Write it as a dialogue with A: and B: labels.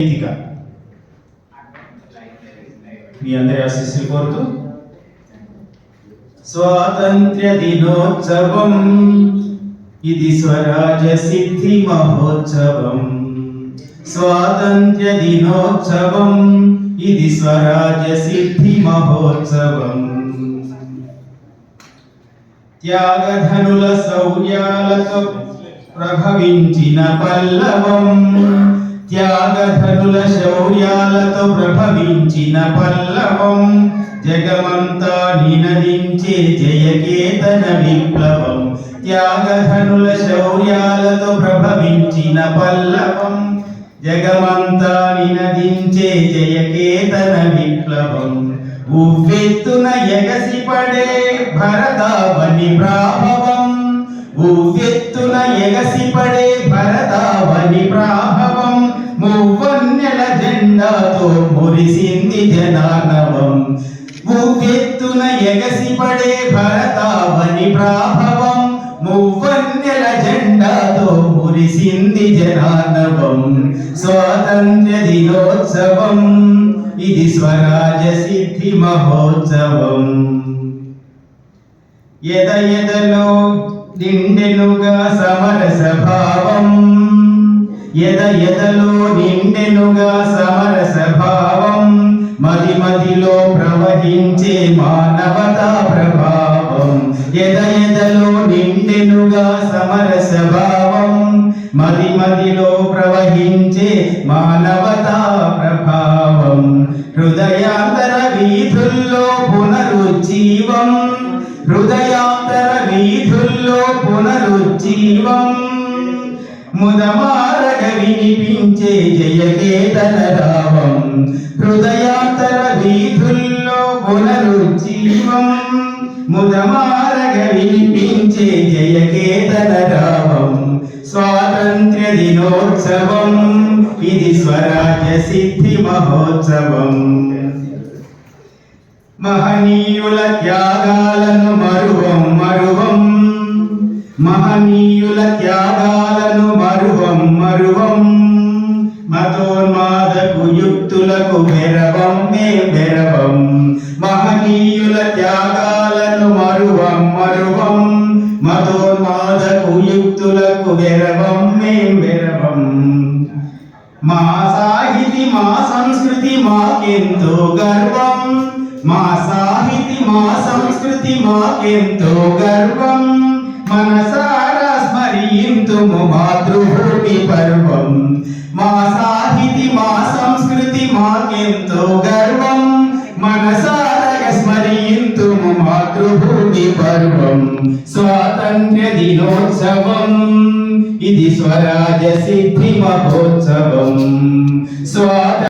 A: వేదిక. మీ అందరి ఆశీస్సులు కోరుతూ స్వాతంత్ర్య దినోత్సవం ఇది స్వరాజ్య సిద్ధి మహోత్సవం. స్వాతంత్ర్య దినోత్సవం ఇది స్వరాజ్య సిద్ధి మహోత్సవం. త్యాగధనుల శౌర్యాలతో ప్రభవించిన పల్లవం త్యాగధనుల శౌర్యాలతో ప్రభవించిన పల్లవం జగమంతా నినదించే జయకేతన విప్లవం. త్యాగధనుల శౌర్యాలతో ప్రభవించిన పల్లవం జగమంతా నినదించే జయకేతన విప్లవం. ఉవ్వెత్తున ఎగసిపడే భరతావని ప్రాభవం. ఉవ్వెత్తున ఎగసిపడే భరతావని ప్రాభవం మువ్వన్నెల జెండాతో మురిసింది జనానవం. ఉవ్వెత్తున ఎగసిపడే భరతావని ప్రాభవం. మువ్వన్నెల జెండాతో మురిసింది జనానవం. స్వాతంత్ర్య దినోత్సవం. ఇది స్వరాజ సిద్ధి మహోత్సవం. ఎద ఎదలో నిండెనుగా సమరస భావం. ఎద ఎదలో నిండెనుగా సమరస భావం మది మదిలో ప్రవహించే మానవతా ప్రభావం. ఎద ఎదలో నిండెనుగా సమరస భావం మది మదిలో ప్రవహించే మానవతా ప్రభావం. హృదయాంతర వీధుల్లో పునరుజ్జీవం హృదయాంతర వీధుల్లో పునరుజ్జీవం. ముదమార వినిపించే జయకేతన రావం హృదయాతర వీధుల్లో పునరుజ్జీవం ముదమారగ వినిపించే జయకేతన రావం స్వాతంత్ర్య దినోత్సవం ఇది స్వరాజ్య సిద్ధి మహోత్సవం. మహనీయుల త్యాగాలను మరువం మరువం. మహనీయుల మతోన్మాదకు యుక్తులకు బెరవం మే బెరవం మహనీయుల త్యాగాలను మరువం మరువం. మతోన్మాదకు యుక్తులకు బెరవం మే బెరవం మా సాహితి మా సంస్కృతి మాకెంతో గర్వం. మా సాహితి మా సంస్కృతి మాకెంతో గర్వం. మనసారా స్మరింతుము మాతృభూమి పర్వం. మా మాకెంతో గర్వం మనసారగ స్మరింతుము మాతృభూమి పర్వం. స్వాతంత్ర్య దినోత్సవం ఇది స్వరాజ సిద్ధి మహోత్సవం. స్వాత